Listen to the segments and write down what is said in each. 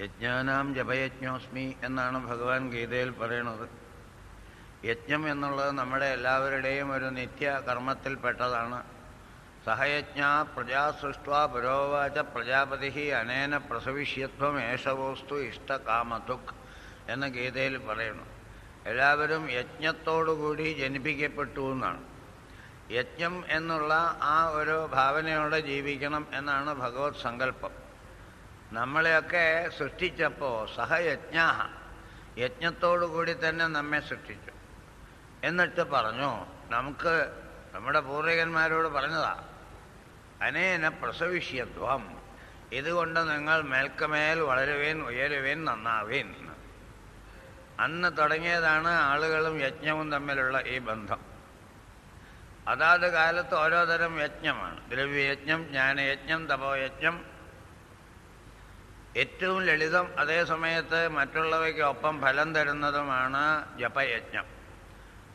യജ്ഞാനാം ജപയജ്ഞോസ്മി എന്നാണ് ഭഗവാൻ ഗീതയിൽ പറയുന്നത് യജ്ഞം എന്നുള്ളത് നമ്മുടെ എല്ലാവരുടെയും ഒരു നിത്യ കർമ്മത്തിൽപ്പെട്ടതാണ് സഹയജ്ഞ പ്രജാ സൃഷ്ട്വ പുരോവാച പ്രജാപതി അനേന പ്രസവിഷ്യത്വം ഏഷവോസ്തു ഇഷ്ടകാമതുക് എന്ന് ഗീതയിൽ പറയുന്നു എല്ലാവരും യജ്ഞത്തോടുകൂടി ജനിപ്പിക്കപ്പെട്ടു എന്നാണ്. യജ്ഞം എന്നുള്ള ആ ഒരു ഭാവനയോടെ ജീവിക്കണം എന്നാണ് ഭഗവത് സങ്കല്പം. നമ്മളെയൊക്കെ സൃഷ്ടിച്ചപ്പോൾ സഹയജ്ഞ യജ്ഞത്തോടുകൂടി തന്നെ നമ്മെ സൃഷ്ടിച്ചു. എന്നിട്ട് പറഞ്ഞു നമുക്ക് നമ്മുടെ പൂർവികന്മാരോട് പറഞ്ഞതാ അനേന പ്രസവിഷ്യത്വം. ഇതുകൊണ്ട് നിങ്ങൾ മേൽക്കമേൽ വളരുവേൻ ഉയരുവേൻ നന്നാവേൻ. അന്ന് തുടങ്ങിയതാണ് ആളുകളും യജ്ഞവും തമ്മിലുള്ള ഈ ബന്ധം. അതാത് കാലത്ത് ഓരോ തരം യജ്ഞമാണ്. ദ്രവ്യയജ്ഞം ജ്ഞാനയജ്ഞം തപോയജ്ഞം ഏറ്റവും ലളിതം അതേ സമയത്ത് മറ്റുള്ളവയ്ക്കൊപ്പം ഫലം തരുന്നതുമാണ് ജപയജ്ഞം.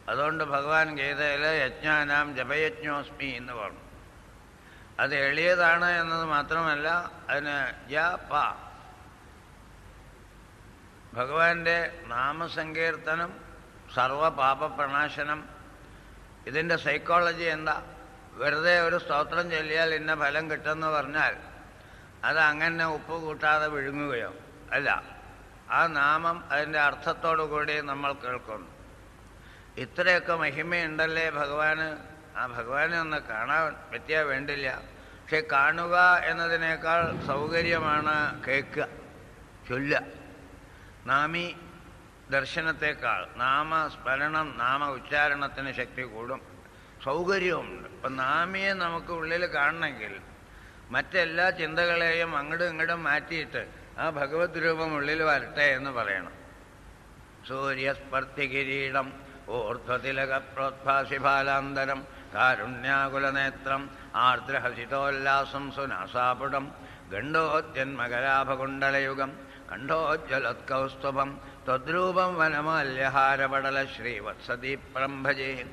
അതുകൊണ്ട് ഭഗവാൻ ഗീതയിൽ യജ്ഞാനാം ജപയജ്ഞോസ്മി എന്ന് പറഞ്ഞു. അത് എളിയതാണ് എന്നത് മാത്രമല്ല അതിന് ജ പ. ഭഗവാന്റെ നാമസങ്കീർത്തനം സർവപാപപ്രണാശനം ഇതിന്റെ സൈക്കോളജി എന്താ? വെറുതെ ഒരു സ്തോത്രം ചൊല്ലിയാൽ ഇന്ന ഫലം കിട്ടുമെന്ന് പറഞ്ഞാൽ അത് അങ്ങനെ ഉപ്പ് കൂട്ടാതെ വിഴുങ്ങുകയോ അല്ല. ആ നാമം അതിന്റെ അർത്ഥത്തോടു കൂടി നമ്മൾ കേൾക്കുന്നു. ഇത്രയൊക്കെ മഹിമയുണ്ടല്ലേ ഭഗവാന്? ആ ഭഗവാനെ ഒന്ന് കാണാൻ പറ്റിയാൽ വേണ്ടില്ല. പക്ഷെ കാണുക എന്നതിനേക്കാൾ സൗകര്യമാണ് കേൾക്കുക ചൊല്ല. നാമി ദർശനത്തെക്കാൾ നാമസ്മരണം നാമ ഉച്ചാരണത്തിന് ശക്തി കൂടും. സൗകര്യവുമുണ്ട്. അപ്പം നാമിയെ നമുക്ക് ഉള്ളിൽ കാണണമെങ്കിൽ മറ്റെല്ലാ ചിന്തകളെയും അങ്ങോട്ടും ഇങ്ങോട്ടും മാറ്റിയിട്ട് ആ ഭഗവത് രൂപം ഉള്ളിൽ വരട്ടെ എന്ന് പറയണം. സൂര്യസ്പർത്തി കിരീടം ഊർധ്വതിലക പ്രോത്ഭാസിഫാലാന്തരം കാരുണ്യാകുലനേത്രം ആർദ്രഹസിതോല്ലാസം സുനാസാപുടം ഗണ്ഡോദ്യന്മകലാഭകുണ്ടലയുഗം കണ്ഠോജ്വലോത്കൗസ്തുഭം ത്വദ്രൂപം വനമാല്യഹാരപടല ശ്രീവത്സദീപ്രം ഭജേ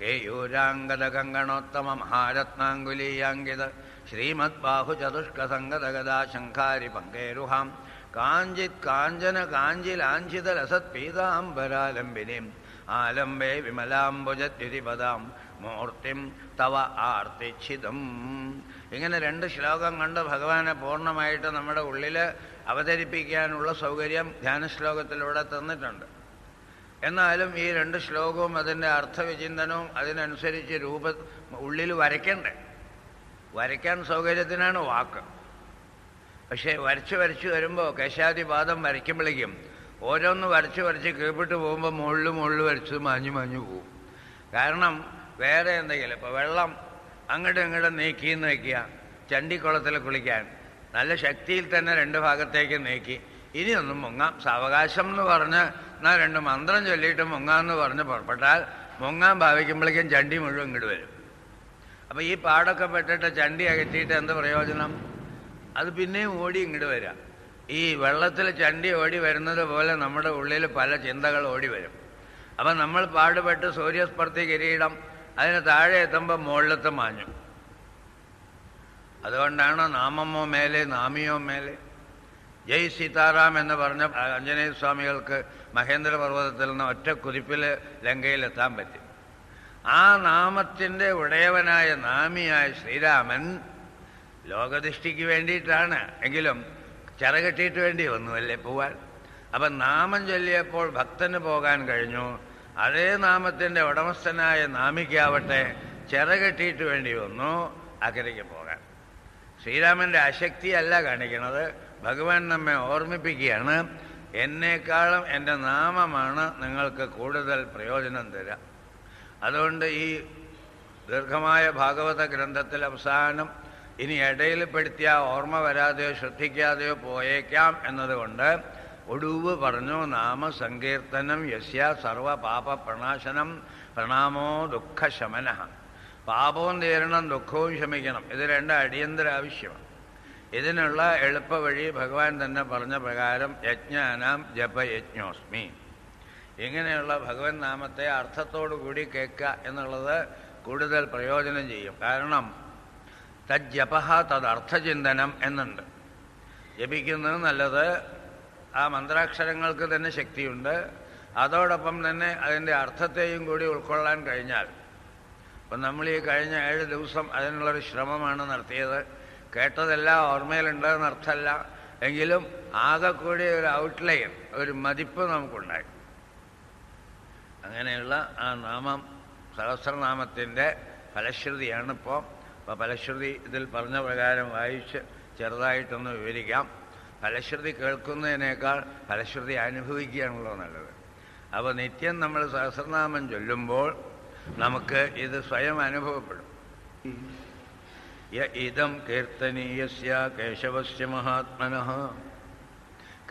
കേയൂരാംഗദകങ്കണോത്തമ മഹാരത്നാംഗുലീയാങ്കിത ശങ്കാരി പങ്കേരുഹാം കാഞ്ചിത് കാഞ്ചന കാഞ്ചിലാഞ്ചിതരസത്പീതാംബരാലംബിനിം രസത് പീതാംബരാലംബിനിം ആലംബേ വിമലാംബുജദ്യുതിപദാം മൂർത്തിം തവ ആർത്തിച്ഛിതം. ഇങ്ങനെ രണ്ട് ശ്ലോകം കണ്ട് ഭഗവാനെ പൂർണമായിട്ട് നമ്മുടെ ഉള്ളിൽ അവതരിപ്പിക്കാനുള്ള സൗകര്യം ധ്യാനശ്ലോകത്തിലൂടെ തന്നിട്ടുണ്ട്. എന്നാലും ഈ രണ്ട് ശ്ലോകവും അതിന്റെ അർത്ഥവിചിന്തനവും അതിനനുസരിച്ച് രൂപ ഉള്ളിൽ വരയ്ക്കണ്ടേ? വരയ്ക്കാൻ സൗകര്യത്തിനാണ് വാക്ക്. പക്ഷേ വരച്ച് വരച്ച് വരുമ്പോൾ കേശാദിപാദം വരയ്ക്കുമ്പോഴേക്കും ഓരോന്ന് വരച്ച് വരച്ച് കീഴ്പിട്ട് പോകുമ്പോൾ മുകളിൽ മുകളിൽ വരച്ച് മാഞ്ഞു മാഞ്ഞു പോകും കാരണം വേറെ എന്തെങ്കിലും ഇപ്പോൾ വെള്ളം അങ്ങോട്ടും ഇങ്ങോട്ടും നീക്കി എന്ന് വയ്ക്കുക ചണ്ടിക്കുളത്തിൽ കുളിക്കാൻ നല്ല ശക്തിയിൽ തന്നെ രണ്ട് ഭാഗത്തേക്ക് നീക്കി ഇനി ഒന്നും മുങ്ങാം. സാവകാശം എന്ന് പറഞ്ഞ് എന്നാൽ രണ്ട് മന്ത്രം ചൊല്ലിയിട്ട് മുങ്ങാമെന്ന് പറഞ്ഞ് പുറപ്പെട്ടാൽ മുങ്ങാൻ ഭാവിക്കുമ്പോഴേക്കും ചണ്ടി മുഴുവൻ ഇങ്ങോട്ട് വരും. അപ്പോൾ ഈ പാടൊക്കെ പെട്ടിട്ട് ചണ്ടി അകറ്റിയിട്ട് എന്ത് പ്രയോജനം? അത് പിന്നെയും ഓടി ഇങ്ങോട്ട് വരാം. ഈ വെള്ളത്തിൽ ചണ്ടി ഓടി വരുന്നത് പോലെ നമ്മുടെ ഉള്ളിൽ പല ചിന്തകൾ ഓടി വരും. അപ്പം നമ്മൾ പാടുപെട്ട് സൂര്യസ്പർത്തി കിരീടം അതിന് താഴെ എത്തുമ്പോൾ മുകളിലത്തെ മാഞ്ഞു. അതുകൊണ്ടാണ് നാമമോ മേലെ നാമിയോ മേലെ. ജയ് സീതാറാം എന്ന് പറഞ്ഞ ആഞ്ജനേയ സ്വാമികൾക്ക് മഹേന്ദ്ര പർവതത്തിൽ നിന്ന് ഒറ്റ കുതിപ്പിൽ ലങ്കയിലെത്താൻ പറ്റി. ആ നാമത്തിന്റെ ഉടയവനായ നാമിയായ ശ്രീരാമൻ ലോകദൃഷ്ടിക്ക് വേണ്ടിയിട്ടാണ്. എങ്കിലും ചിറകെട്ടിയിട്ട് വേണ്ടി വന്നു അല്ലേ പോവാൻ? അപ്പം നാമം ചൊല്ലിയപ്പോൾ ഭക്തന് പോകാൻ കഴിഞ്ഞു. അതേ നാമത്തിന്റെ ഉടമസ്ഥനായ നാമിക്കാവട്ടെ ചിറകെട്ടിയിട്ട് വേണ്ടി വന്നു അക്കരയ്ക്ക് പോകാൻ. ശ്രീരാമന്റെ അശക്തിയല്ല കാണിക്കുന്നത്. ഭഗവാൻ നമ്മെ ഓർമ്മിപ്പിക്കുകയാണ്. എന്നേക്കാളും എന്റെ നാമമാണ് നിങ്ങൾക്ക് കൂടുതൽ പ്രയോജനം തരാം. അതുകൊണ്ട് ഈ ദീർഘമായ ഭാഗവത ഗ്രന്ഥത്തിൽ അവസാനം ഇനി ഇടയിൽപ്പെടുത്തിയ ഓർമ്മ വരാതെയോ ശ്രദ്ധിക്കാതെയോ പോയേക്കാം എന്നതുകൊണ്ട് ഒടുവ് പറഞ്ഞു നാമസങ്കീർത്തനം യസ്യ സർവപാപ പ്രണാശനം പ്രണാമോ ദുഃഖശമന. പാപവും തീരണം ദുഃഖവും ശമിക്കണം. ഇത് രണ്ട് അടിയന്തര ആവശ്യമാണ്. ഇതിനുള്ള എളുപ്പവഴി ഭഗവാൻ തന്നെ പറഞ്ഞ പ്രകാരം യജ്ഞാനാം ജപയജ്ഞോസ്മി. ഇങ്ങനെയുള്ള ഭഗവൻ നാമത്തെ അർത്ഥത്തോടു കൂടി കേൾക്കുക എന്നുള്ളത് കൂടുതൽ പ്രയോജനം ചെയ്യും. കാരണം തജ്ജപ തദർത്ഥചിന്തനം എന്നുണ്ട്. ജപിക്കുന്നത് നല്ലത്. ആ മന്ത്രാക്ഷരങ്ങൾക്ക് തന്നെ ശക്തിയുണ്ട്. അതോടൊപ്പം തന്നെ അതിന്റെ അർത്ഥത്തെയും കൂടി ഉൾക്കൊള്ളാൻ കഴിഞ്ഞാൽ. അപ്പം നമ്മൾ ഈ കഴിഞ്ഞ ഏഴ് ദിവസം അതിനുള്ളൊരു ശ്രമമാണ് നടത്തിയത്. കേട്ടതെല്ലാം ഓർമ്മയിലുണ്ടെന്ന് അർത്ഥമല്ല എങ്കിലും ആകെ കൂടി ഒരു ഔട്ട്ലൈൻ ഒരു മതിപ്പ് നമുക്കുണ്ടായി. അങ്ങനെയുള്ള ആ നാമം സഹസ്രനാമത്തിന്റെ ഫലശ്രുതിയാണ് ഇപ്പോൾ അപ്പോൾ ഫലശ്രുതി ഇതിൽ പറഞ്ഞ പ്രകാരം വായിച്ച് ചെറുതായിട്ടൊന്ന് വിവരിക്കാം. ഫലശ്രുതി കേൾക്കുന്നതിനേക്കാൾ ഫലശ്രുതി അനുഭവിക്കുകയാണല്ലോ നല്ലത്. അപ്പോൾ നിത്യം നമ്മൾ സഹസ്രനാമം ചൊല്ലുമ്പോൾ നമുക്ക് ഇത് സ്വയം അനുഭവപ്പെടും. യ ഇതം കീർത്തനീയസ്യ കേശവസ്യ മഹാത്മന.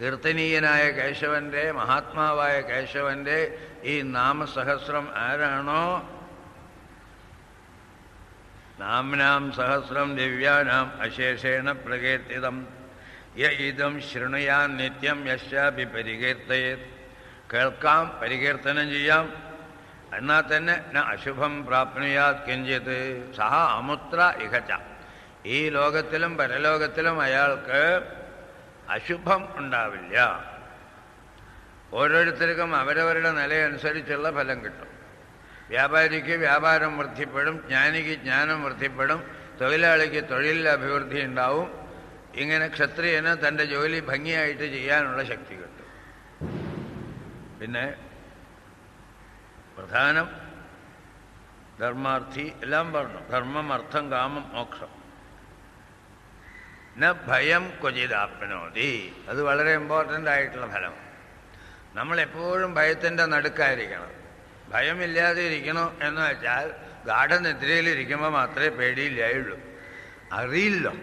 കീർത്തനീയനായ കേശവന്റെ മഹാത്മാവായ കേശവന്റെ ഈ നാമസഹസ്രം ആരാണോ? നാംനാം സഹസ്രം ദിവ്യാനാം അശേഷേണ പ്രകീർത്തിതം. യ ശൃണുയാൻ നിത്യം യശാപി പരികീർത്തയേത്. കേൾക്കാം പരികീർത്തനം ചെയ്യാം. എന്നാൽ തന്നെ അശുഭം പ്രാപ്നുയാത് കിഞ്ചിത്. സഹ അമുത്ര ഇഹച്ച ഈ ലോകത്തിലും പരലോകത്തിലും അയാൾക്ക് അശുഭം ഉണ്ടാവില്ല. ഓരോരുത്തർക്കും അവരവരുടെ നിലയനുസരിച്ചുള്ള ഫലം കിട്ടും. വ്യാപാരിക്ക് വ്യാപാരം വൃദ്ധിപ്പെടും ജ്ഞാനിക്ക് ജ്ഞാനം വൃദ്ധിപ്പെടും തൊഴിലാളിക്ക് തൊഴിലിൽ അഭിവൃദ്ധി ഉണ്ടാവും. ഇങ്ങനെ ക്ഷത്രിയന് തന്റെ ജോലി ഭംഗിയായിട്ട് ചെയ്യാനുള്ള ശക്തി കിട്ടും. പിന്നെ പ്രധാനം ധർമാർത്ഥി എല്ലാം പറഞ്ഞു. ധർമ്മം അർത്ഥം കാമം മോക്ഷം. ന ഭയം ക്വചിതാപ്നോതി അത് വളരെ ഇമ്പോർട്ടന്റ് ആയിട്ടുള്ള ഫലം. നമ്മളെപ്പോഴും ഭയത്തിന്റെ നടുക്കായിരിക്കണം. ഭയമില്ലാതെ ഇരിക്കണോ എന്ന് വെച്ചാൽ ഗാഠനിദ്രയിലിരിക്കുമ്പോൾ മാത്രമേ പേടിയില്ലായുള്ളൂ. അറിയില്ലോ.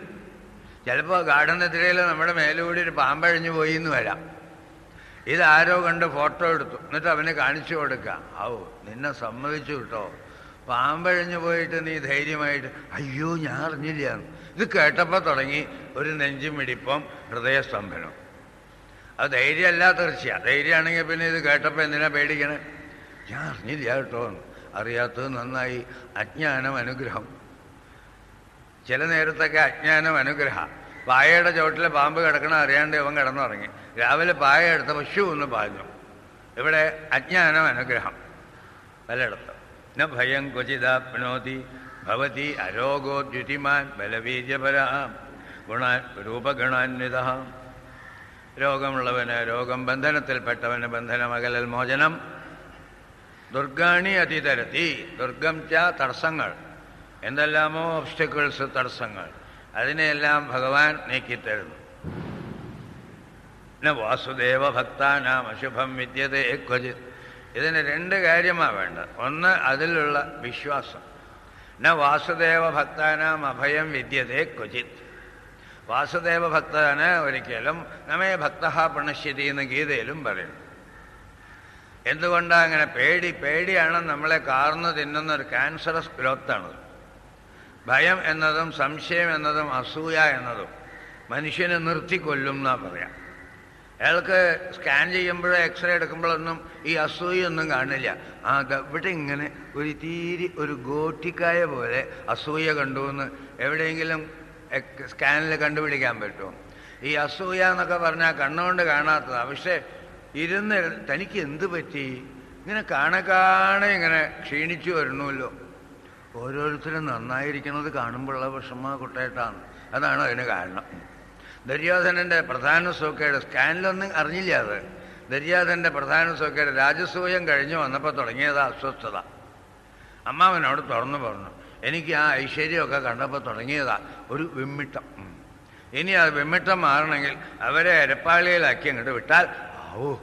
ചിലപ്പോൾ ഗാഠനിദ്രയിൽ നമ്മുടെ മേലുകൂടി ഒരു പാമ്പഴിഞ്ഞു പോയി എന്ന് വരാം. ഇതാരോ കണ്ട് ഫോട്ടോ എടുത്തു. എന്നിട്ട് അവനെ കാണിച്ചു കൊടുക്കാം. ഔ നിന്നെ സമ്മതിച്ചു കിട്ടോ. പാമ്പഴിഞ്ഞു പോയിട്ട് നീ ധൈര്യമായിട്ട് അയ്യോ ഞാൻ അറിഞ്ഞില്ല ഇത് കേട്ടപ്പോൾ തുടങ്ങി ഒരു നെഞ്ചുമിടിപ്പം ഹൃദയസ്തംഭനം. അത് ധൈര്യമല്ല തീർച്ചയാണ് ധൈര്യമാണെങ്കിൽ പിന്നെ ഇത് കേട്ടപ്പോൾ എന്തിനാ പേടിക്കണേ? ഞാൻ അറിഞ്ഞില്ല കേട്ടോ. അറിയാത്തത് നന്നായി. അജ്ഞാനം അനുഗ്രഹം. ചില നേരത്തൊക്കെ അജ്ഞാനം അനുഗ്രഹം. പായയുടെ ചുവട്ടിൽ പാമ്പ് കിടക്കണം അറിയാണ്ട് ഇവൻ കിടന്നുറങ്ങി. രാവിലെ പായ എടുത്ത പശു ഒന്ന് പാഞ്ഞു. ഇവിടെ അജ്ഞാനം അനുഗ്രഹം. പലയിടത്തും. ന ഭയം ക്വചിതാപ്നോതി ഭവതി അരോഗോദ്യുതിമാൻ ബലവീര്യപര ഗുണാൻ രൂപഗുണാന്വിത രോഗമുള്ളവന് രോഗം ബന്ധനത്തിൽപ്പെട്ടവന് ബന്ധനമകലൽ മോചനം. ദുർഗാണി അതിതരത്തി ദുർഗം ച തടസ്സങ്ങൾ. എന്തെല്ലാമോ ഒബ്സ്റ്റക്കിൾസ് തടസ്സങ്ങൾ. അതിനെയെല്ലാം ഭഗവാൻ നീക്കിത്തരുന്നു. പിന്നെ വാസുദേവ ഭക്താനാം അശുഭം വിദ്യതേ ക്വചിത്. ഇതിന് രണ്ട് കാര്യമാണ് വേണ്ടത്. ഒന്ന് അതിലുള്ള വിശ്വാസം. ന വാസുദേവ ഭക്താനാം അഭയം വിദ്യത്തെ ക്വചിത്. വാസുദേവ ഭക്തന് ഒരിക്കലും നമേ ഭക്ത പ്രണശ്യതി എന്ന് ഗീതയിലും പറയുന്നു. എന്തുകൊണ്ടാണ് അങ്ങനെ പേടി പേടിയാണ് നമ്മളെ കാർന്നു തിന്നുന്ന ഒരു ക്യാൻസറസ് ഗ്രോത്താണ്. ഭയം എന്നതും സംശയം എന്നതും അസൂയ എന്നതും മനുഷ്യനെ നിർത്തിക്കൊല്ലും എന്നാ പറയാം. അയാൾക്ക് സ്കാൻ ചെയ്യുമ്പോഴോ എക്സ്റേ എടുക്കുമ്പോഴൊന്നും ഈ അസൂയൊന്നും കാണില്ല. ആ ഇവിടെ ഇങ്ങനെ ഒരു തീരി ഒരു ഗോട്ടിക്കായ പോലെ അസൂയ കണ്ടു എന്ന് എവിടെയെങ്കിലും സ്കാനിൽ കണ്ടുപിടിക്കാൻ പറ്റുമോ? ഈ അസൂയ എന്നൊക്കെ പറഞ്ഞാൽ കണ്ണുകൊണ്ട് കാണാത്തതാണ് പക്ഷേ ഇരുന്ന് തനിക്ക് എന്ത് പറ്റി? ഇങ്ങനെ കാണെ കാണെ ഇങ്ങനെ ക്ഷീണിച്ചു വരണമല്ലോ ഓരോരുത്തരും നന്നായിരിക്കുന്നത് കാണുമ്പോഴുള്ള വിഷമ കുട്ടേട്ടാണ്. അതാണ് അതിന് കാരണം. ദര്യോധനന്റെ പ്രധാന സൂക്കയുടെ സ്കാനിലൊന്നും അറിഞ്ഞില്ല അത്. ദര്യോധനന്റെ പ്രധാന സൂക്കയുടെ രാജസൂയം കഴിഞ്ഞു വന്നപ്പോൾ തുടങ്ങിയത് അസ്വസ്ഥത. അമ്മാവനോട് തുറന്നു പറഞ്ഞു എനിക്ക് ആ ഐശ്വര്യമൊക്കെ കണ്ടപ്പോൾ തുടങ്ങിയതാ ഒരു വിമ്മിട്ടം. ഇനി ആ വിമ്മിട്ടം മാറണമെങ്കിൽ അവരെ അരപ്പാളിയിലാക്കി അങ്ങോട്ട് വിട്ടാൽ ഓ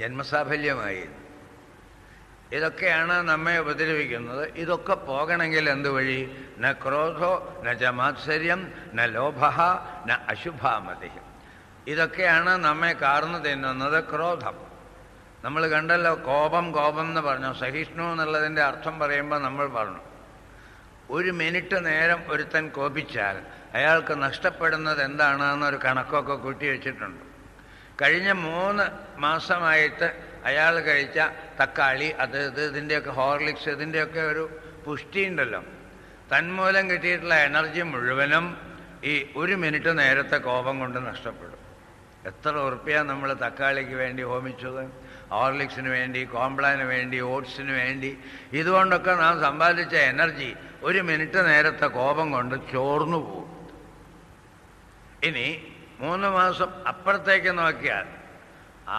ജന്മസാഫല്യമായി. ഇതൊക്കെയാണ് നമ്മെ ഉപദ്രവിക്കുന്നത്. ഇതൊക്കെ പോകണമെങ്കിൽ എന്ത് വഴി? ന ക്രോധോ ന ച ന ലോഭ ന അശുഭാമതി ഇതൊക്കെയാണ് നമ്മെ കാർന്നു തിന്നുന്നത് ക്രോധം. നമ്മൾ കണ്ടല്ലോ കോപം കോപം എന്ന് പറഞ്ഞു. സഹിഷ്ണു എന്നുള്ളതിന്റെ അർത്ഥം പറയുമ്പോൾ നമ്മൾ പറഞ്ഞു. ഒരു മിനിറ്റ് നേരം ഒരുത്തൻ കോപിച്ചാൽ അയാൾക്ക് നഷ്ടപ്പെടുന്നത് എന്താണെന്നൊരു കണക്കൊക്കെ കൂട്ടി വെച്ചിട്ടുണ്ട്. കഴിഞ്ഞ മൂന്ന് മാസമായിട്ട് അയാൾ കഴിച്ച തക്കാളി അത് ഇത് ഇതിന്റെയൊക്കെ ഹോർലിക്സ് ഇതിന്റെയൊക്കെ ഒരു പുഷ്ടി ഉണ്ടല്ലോ തന്മൂലം കിട്ടിയിട്ടുള്ള എനർജി മുഴുവനും ഈ ഒരു മിനിറ്റ് നേരത്തെ കോപം കൊണ്ട് നഷ്ടപ്പെടും. എത്ര ഉറുപ്പ്യ നമ്മൾ തക്കാളിക്ക് വേണ്ടി ഹോമിച്ചത് ഹോർലിക്സിന് വേണ്ടി കോംപ്ലാന് വേണ്ടി ഓട്സിന് വേണ്ടി. ഇതുകൊണ്ടൊക്കെ നാം സമ്പാദിച്ച എനർജി ഒരു മിനിറ്റ് നേരത്തെ കോപം കൊണ്ട് ചോർന്നു പോകും. ഇനി മൂന്ന് മാസം അപ്പുറത്തേക്ക് നോക്കിയാൽ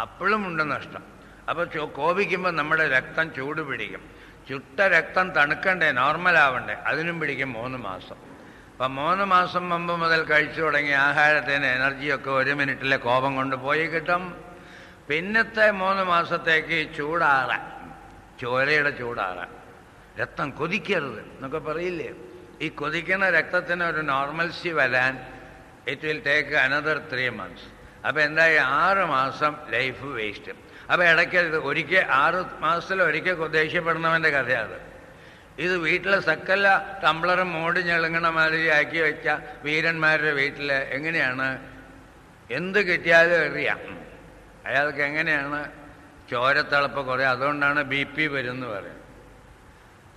അപ്പോഴും ഉണ്ട് നഷ്ടം. അപ്പോൾ കോപിക്കുമ്പോൾ നമ്മുടെ രക്തം ചൂട് പിടിക്കും. ചുട്ട രക്തം തണുക്കണ്ടേ നോർമലാവണ്ടേ അതിനും പിടിക്കും മൂന്ന് മാസം. അപ്പം മൂന്ന് മാസം മുമ്പ് മുതൽ കഴിച്ചു തുടങ്ങിയ ആഹാരത്തിന് എനർജിയൊക്കെ ഒരു മിനിറ്റിലെ കോപം കൊണ്ട് പോയി കിട്ടും. പിന്നത്തെ മൂന്ന് മാസത്തേക്ക് ചൂടാറ. ചോരയുടെ ചൂടാറ. രക്തം കൊതിക്കരുത് എന്നൊക്കെ പറയില്ലേ? ഈ കൊതിക്കുന്ന രക്തത്തിന് ഒരു നോർമൽസി വരാൻ it will take another three months അപ്പം എന്തായി? ആറ് മാസം ലൈഫ് വേസ്റ്റ് അപ്പം ഇടയ്ക്ക് ഒരിക്കൽ ആറ് മാസത്തിൽ ഒരിക്കൽ ദേഷ്യപ്പെടുന്നവന്റെ കഥയാണ് ഇത് വീട്ടിലെ സക്കല്ല ടംബ്ലറും മോടി ഞെളുങ്ങണ മാതിരി ആക്കി വെച്ച വീരന്മാരുടെ വീട്ടിൽ എങ്ങനെയാണ്? എന്ത് കിട്ടിയാലും എറിയാം അയാൾക്ക് എങ്ങനെയാണ്? ചോരത്തിളപ്പ് കുറേ അതുകൊണ്ടാണ് ബി പി വരുമെന്ന് പറയുന്നത്.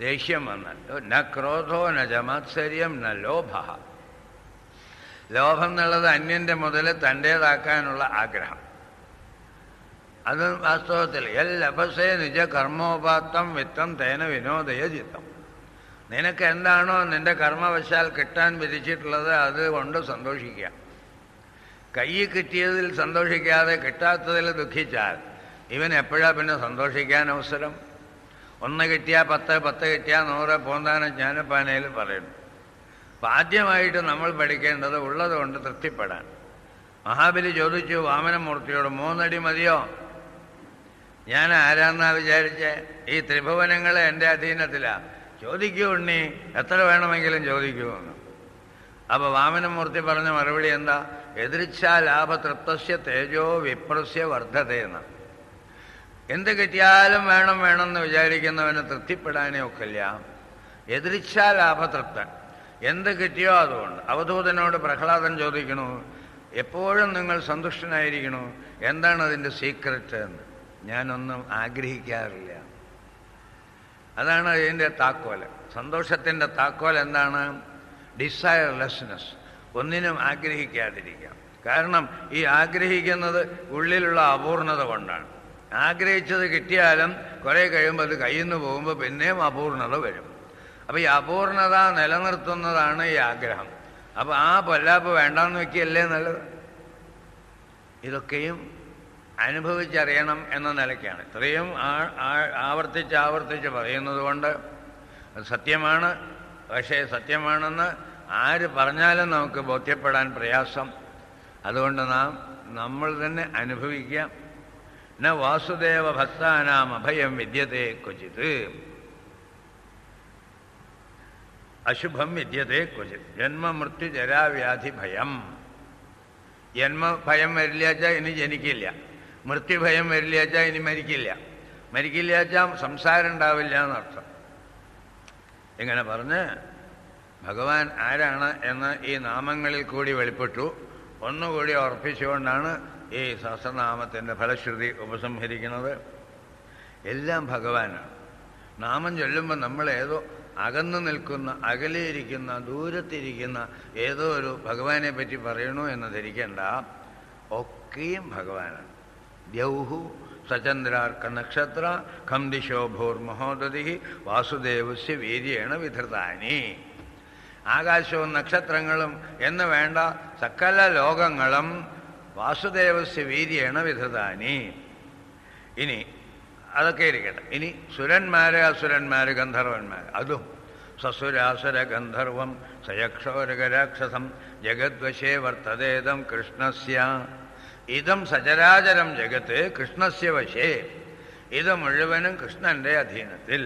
ദേഷ്യം വന്നാൽ ന ക്രോധോ ന ജമാത്സര്യം ന ലോഭ. ലോഭം എന്നുള്ളത് അന്യന്റെ മുതൽ തന്റേതാക്കാനുള്ള ആഗ്രഹം. അത് വാസ്തവത്തിൽ എൽ ലഭസേ നിജ കർമ്മോപാത്തം വിത്തം തേന വിനോദയ ചിത്തം. നിനക്ക് എന്താണോ നിന്റെ കർമ്മവശാൽ കിട്ടാൻ വിധിച്ചിട്ടുള്ളത് അത് കൊണ്ട് സന്തോഷിക്കുക. കൈ കിട്ടിയതിൽ സന്തോഷിക്കാതെ കിട്ടാത്തതിൽ ദുഃഖിച്ചാൽ ഇവൻ എപ്പോഴാ പിന്നെ സന്തോഷിക്കാൻ അവസരം? ഒന്ന് കിട്ടിയാൽ പത്ത് പത്ത് കിട്ടിയാൽ നൂറ് പോന്താനം ജ്ഞാനപ്പാനയിൽ പറയുന്നു. അപ്പം ആദ്യമായിട്ട് നമ്മൾ പഠിക്കേണ്ടത് ഉള്ളതുകൊണ്ട് തൃപ്തിപ്പെടാൻ. മഹാബലി ചോദിച്ചു വാമനമൂർത്തിയോട് മൂന്നടി മതിയോ? ഞാൻ ആരാന്നാ വിചാരിച്ചേ? ഈ ത്രിഭുവനങ്ങൾ എന്റെ അധീനത്തിലാ. ചോദിക്കൂ ഉണ്ണി. എത്ര വേണമെങ്കിലും ചോദിക്കൂ എന്ന്. അപ്പൊ വാമനമൂർത്തി പറഞ്ഞ മറുപടി എന്താ? എതിരിച്ചാ ലാഭതൃപ്തസ്യ തേജോ വിപ്രസ്യ വർദ്ധതയെന്ന് എന്ത് കിട്ടിയാലും വേണം വേണം എന്ന് വിചാരിക്കുന്നവന് തൃപ്തിപ്പെടാനേ ഒക്കില്ല. എതിരിച്ചാ ലാഭതൃപ്തൻ. എന്ത് കിട്ടിയോ അതുകൊണ്ട്. അവധൂതനോട് പ്രഹ്ലാദൻ ചോദിക്കണു എപ്പോഴും നിങ്ങൾ സന്തുഷ്ടനായിരിക്കണു. എന്താണ് അതിന്റെ സീക്രറ്റ് എന്ന്? ഞാനൊന്നും ആഗ്രഹിക്കാറില്ല. അതാണ് അതിന്റെ താക്കോൽ സന്തോഷത്തിന്റെ താക്കോൽ എന്താണ്? ഡിസയർലെസ്നെസ് ഒന്നിനും ആഗ്രഹിക്കാതിരിക്കാം. കാരണം ഈ ആഗ്രഹിക്കുന്നത് ഉള്ളിലുള്ള അപൂർണത കൊണ്ടാണ്. ആഗ്രഹിച്ചത് കിട്ടിയാലും കുറേ കഴിയുമ്പോൾ അത് കയ്യിൽ നിന്ന് പോകുമ്പോൾ പിന്നെയും അപൂർണത വരും. അപ്പോൾ ഈ അപൂർണത നിലനിർത്തുന്നതാണ് ഈ ആഗ്രഹം. അപ്പോൾ ആ പൊല്ലാപ്പ് വേണ്ടാന്ന് വെക്കുകയല്ലേ നല്ലത്? ഇതൊക്കെയും അനുഭവിച്ചറിയണം എന്ന നിലയ്ക്കാണ്. ഇത്രയും ആവർത്തിച്ച് ആവർത്തിച്ച് പറയുന്നത് കൊണ്ട് അത് സത്യമാണ്. പക്ഷേ സത്യമാണെന്ന് ആര് പറഞ്ഞാലും നമുക്ക് ബോധ്യപ്പെടാൻ പ്രയാസം. അതുകൊണ്ട് നാം നമ്മൾ തന്നെ അനുഭവിക്കുക. ന വാസുദേവ ഭക്താനാം അഭയം വിദ്യത്തെ ക്വചിത്. അശുഭം വിദ്യത്തെ ക്വചിത്. ജന്മമൃത്യു ജരാവ്യാധി ഭയം ജന്മഭയം വരില്ല ഇനി ജനിക്കില്ല. മൃത്യുഭയം വരില്ല വെച്ചാൽ ഇനി മരിക്കില്ല. മരിക്കില്ല വെച്ചാൽ സംസാരം ഉണ്ടാവില്ല എന്നർത്ഥം. ഇങ്ങനെ പറഞ്ഞ് ഭഗവാൻ ആരാണ് എന്ന് ഈ നാമങ്ങളിൽ കൂടി വെളിപ്പെട്ടു. ഒന്നുകൂടി ഉറപ്പിച്ചുകൊണ്ടാണ് ഈ സഹസ്രനാമത്തിന്റെ ഫലശ്രുതി ഉപസംഹരിക്കുന്നത്. എല്ലാം ഭഗവാനാണ്. നാമം ചൊല്ലുമ്പോൾ നമ്മൾ ഏതോ അകന്നു നിൽക്കുന്ന അകലെയിരിക്കുന്ന ദൂരത്തിരിക്കുന്ന ഏതോ ഒരു ഭഗവാനെ പറ്റി പറയണോ എന്ന് ധരിക്കേണ്ട. ഒക്കെയും ഭഗവാനാണ്. ദ്യൗഹു സചന്ദ്രാർക്ക നക്ഷത്ര ഖം ദിശോ ഭൂർമഹോദതി വാസുദേവസ്യ വീര്യേണ വിധൃതാനി ആകാശവും നക്ഷത്രങ്ങളും എന്ന് വേണ്ട സകല ലോകങ്ങളും വാസുദേവസ്യ വീര്യേണ വിധൃതാനി। ഇനി അതൊക്കെ ഇരിക്കട്ടെ. ഇനി സുരന്മാര് അസുരന്മാര് ഗന്ധർവന്മാർ അതും സസുരാസുര ഗന്ധർവം സയക്ഷോരകരാക്ഷസം ജഗദ്വശേ വർത്തതേതം കൃഷ്ണസ്യ। ഇതം സചരാചരം ജഗത്ത് കൃഷ്ണസ്യ വശേ. ഇത് മുഴുവനും കൃഷ്ണന്റെ അധീനത്തിൽ.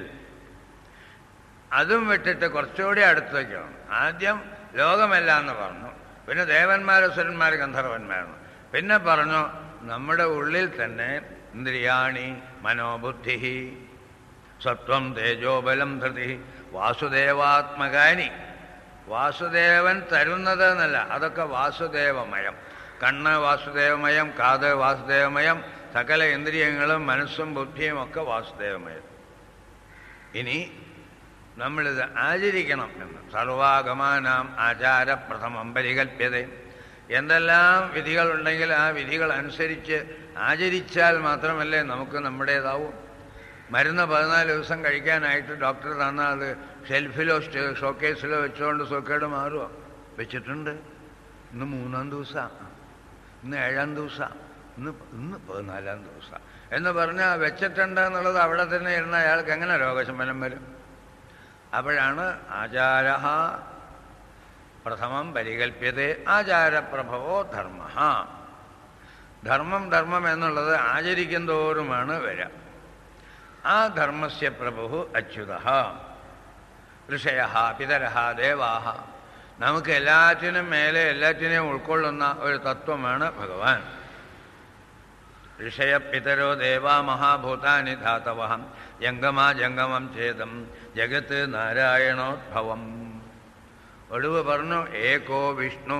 അതും വിട്ടിട്ട് കുറച്ചുകൂടി അടുത്തേക്കാണ് ആദ്യം ലോകമല്ല എന്ന് പറഞ്ഞു. പിന്നെ ദേവന്മാർ അസുരന്മാർ ഗന്ധർവന്മാരാണ്. പിന്നെ പറഞ്ഞു നമ്മുടെ ഉള്ളിൽ തന്നെ ഇന്ദ്രിയാണി മനോബുദ്ധി സത്വം തേജോബലം ധൃതി വാസുദേവാത്മകാനി. വാസുദേവൻ തരുന്നത് എന്നല്ല അതൊക്കെ വാസുദേവമയം. കണ്ണ് വാസുദേവമയം കാത് വാസുദേവമയം സകല ഇന്ദ്രിയങ്ങളും മനസ്സും ബുദ്ധിയും ഒക്കെ വാസുദേവമയം. ഇനി നമ്മളിത് ആചരിക്കണം എന്ന്. സർവാഗമാനാം ആചാരപ്രഥമം പരികല്പ്യത എന്തെല്ലാം വിധികളുണ്ടെങ്കിൽ ആ വിധികൾ അനുസരിച്ച് ആചരിച്ചാൽ മാത്രമല്ലേ നമുക്ക് നമ്മുടേതാവും. മരുന്ന് പതിനാല് ദിവസം കഴിക്കാനായിട്ട് ഡോക്ടർ തന്നാൽ അത് ഷെൽഫിലോ ഷോക്കേസിലോ വെച്ചുകൊണ്ട് സുഖേട് മാറുമോ വെച്ചിട്ടുണ്ട്. ഇന്ന് മൂന്നാം ദിവസമാണ് ഇന്ന് ഏഴാം ദിവസമാണ് ഇന്ന് ഇന്ന് പതിനാലാം ദിവസം. എന്ന് പറഞ്ഞാൽ വെച്ചിട്ടുണ്ട് എന്നുള്ളത് അവിടെ തന്നെ ഇരുന്ന അയാൾക്ക് എങ്ങനെ രോഗശമനം വരും? അപ്പോഴാണ് ആചാര പ്രഥമം പരികൽപ്യത ആചാരപ്രഭവോ ധർമ്മ ധർമ്മം ധർമ്മം എന്നുള്ളത് ആചരിക്കും തോറുമാണ് വരിക ആ ധർമ്മസ്യ പ്രഭു അച്യുത ഋഷയ പിതര ദേവാഹ. നമുക്ക് എല്ലാറ്റിനും മേലെ എല്ലാറ്റിനെയും ഉൾക്കൊള്ളുന്ന ഒരു തത്വമാണ് ഭഗവാൻ. ഋഷയ പിതരോ ദേവാ മഹാഭൂതാനി ധാതവഹം ജംഗമാ ജംഗമം ചേതം ജഗത്ത് നാരായണോദ്ഭവം. ഒടുവ് പറഞ്ഞു ഏകോ വിഷ്ണു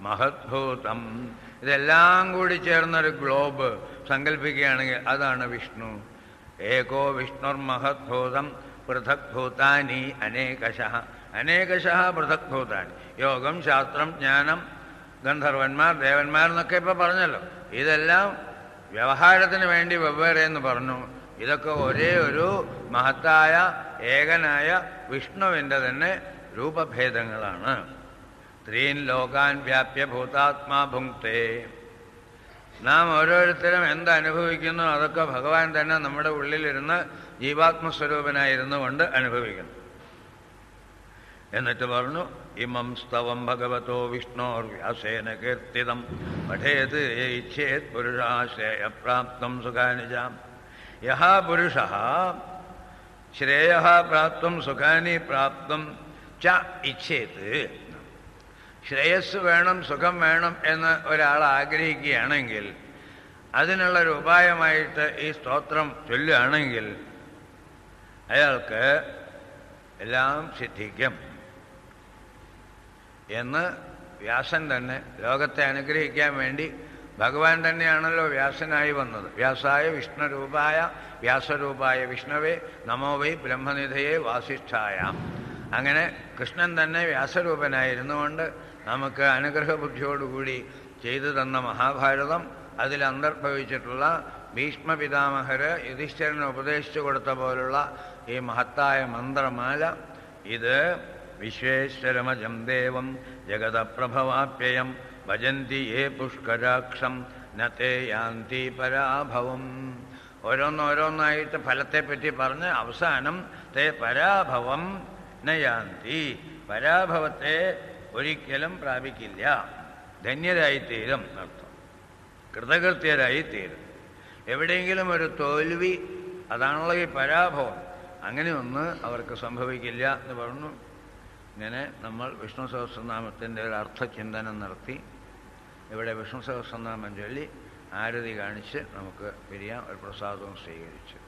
മഹദ്ഭൂതം ഇതെല്ലാം കൂടി ചേർന്നൊരു ഗ്ലോബ് സങ്കല്പിക്കുകയാണെങ്കിൽ അതാണ് വിഷ്ണു. ഏകോ വിഷ്ണുർ മഹദ്ഭൂതം പൃഥക് ഭൂതാനി അനേകശ. അനേകശ പൃഥക്ഭൂതാണ് യോഗം ശാസ്ത്രം ജ്ഞാനം ഗന്ധർവന്മാർ ദേവന്മാർ എന്നൊക്കെ ഇപ്പൊ പറഞ്ഞല്ലോ. ഇതെല്ലാം വ്യവഹാരത്തിന് വേണ്ടി വെവ്വേറെ എന്ന് പറഞ്ഞു. ഇതൊക്കെ ഒരേ ഒരു മഹത്തായ ഏകനായ വിഷ്ണുവിന്റെ തന്നെ രൂപഭേദങ്ങളാണ്. ത്രീൻ ലോകാൻ വ്യാപ്യ ഭൂതാത്മാ ഭുങ്ക്തേ. നാം ഓരോരുത്തരും എന്തനുഭവിക്കുന്നു അതൊക്കെ ഭഗവാൻ തന്നെ നമ്മുടെ ഉള്ളിലിരുന്ന് ജീവാത്മസ്വരൂപനായിരുന്നു കൊണ്ട് അനുഭവിക്കുന്നു. എന്നിട്ട് പറഞ്ഞു ഇമം സ്തവം ഭഗവതോ വിഷ്ണോർ വ്യാസേന കീർത്തിതം പഠേത് ഇച്ഛേത് പുരുഷാശ്രേയപ്രാപ്തം സുഖാനിജാം. യഹ പുരുഷ ശ്രേയ പ്രാപ്തം സുഖാനി പ്രാപ്തം ച ഇച്ഛേത്. ശ്രേയസ് വേണം സുഖം വേണം എന്ന് ഒരാൾ ആഗ്രഹിക്കുകയാണെങ്കിൽ അതിനുള്ളൊരു ഉപായമായിട്ട് ഈ സ്തോത്രം ചൊല്ലുകയാണെങ്കിൽ അയാൾക്ക് എല്ലാം സിദ്ധിക്കും. എന്ന് വ്യാസൻ തന്നെ ലോകത്തെ അനുഗ്രഹിക്കാൻ വേണ്ടി ഭഗവാൻ തന്നെയാണല്ലോ വ്യാസനായി വന്നത്. വ്യാസായ വിഷ്ണുരൂപായ വ്യാസരൂപായ വിഷ്ണവേ നമോ വൈ ബ്രഹ്മനിധയെ വാസിഷ്ഠായ. അങ്ങനെ കൃഷ്ണൻ തന്നെ വ്യാസരൂപനായിരുന്നുകൊണ്ട് നമുക്ക് അനുഗ്രഹ അനുഗ്രഹബുദ്ധിയോടുകൂടി ചെയ്തു തന്ന മഹാഭാരതം അതിൽ അന്തർഭവിച്ചിട്ടുള്ള ഭീഷ്മ പിതാമഹര് യുധിഷ്ഠിരന് ഉപദേശിച്ചു കൊടുത്ത പോലുള്ള ഈ മഹത്തായ മന്ത്രമാല ഇത് വിശ്വേശ്വരമജം ദേവം ജഗതപ്രഭവാപ്യയം ഭജന്തി ഏ പുഷ്കരാക്ഷം നത്തെ യാന്തി പരാഭവം. ഓരോന്നോരോന്നായിട്ട് ഫലത്തെപ്പറ്റി പറഞ്ഞ് അവസാനം തേ പരാഭവം നയാന്തി പരാഭവത്തെ ഒരിക്കലും പ്രാപിക്കില്ല. ധന്യരായിത്തീരും അർത്ഥം കൃതകൃത്യരായിത്തീരും. എവിടെയെങ്കിലും ഒരു തോൽവി അതാണല്ലോ ഈ പരാഭവം. അങ്ങനെയൊന്ന് അവർക്ക് സംഭവിക്കില്ല എന്ന് പറഞ്ഞു. ഇങ്ങനെ നമ്മൾ വിഷ്ണു സഹസ്രനാമത്തിന്റെ ഒരു അർത്ഥചിന്തനം നടത്തി. ഇവിടെ വിഷ്ണു സഹസ്രനാമം ചൊല്ലി ആരതി കാണിച്ച് നമുക്ക് പിരിയാം ഒരു പ്രസാദവും സ്വീകരിച്ചു.